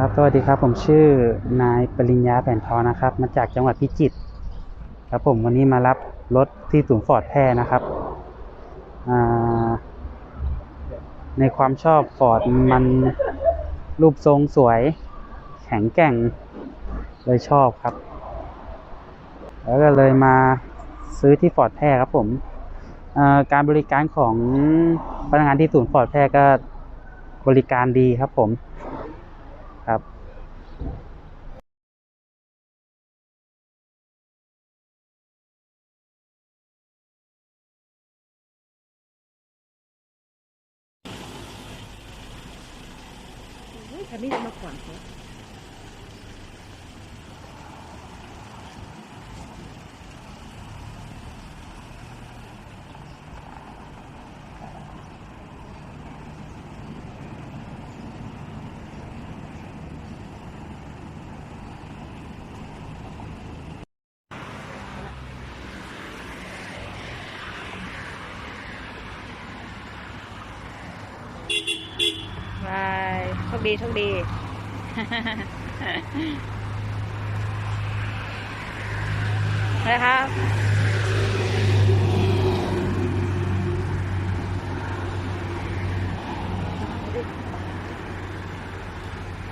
ครับ สวัสดีครับ ผมชื่อนายปริญญาแผ่นทองนะครับ มาจากจังหวัดพิจิตร ครับผมวันนี้มารับรถที่ศูนย์ฟอร์ดแพร่นะครับ ในความชอบฟอร์ดมันรูปทรงสวย แข็งแกร่ง เลยชอบครับ แล้วก็เลยมาซื้อที่ฟอร์ดแพร่ครับผม การบริการของพนักงานที่ศูนย์ฟอร์ดแพร่ก็บริการดีครับผม ครับอุ๊ยคันนี้จะมาขวางเขา บายโชคดีโชคดีนะครับ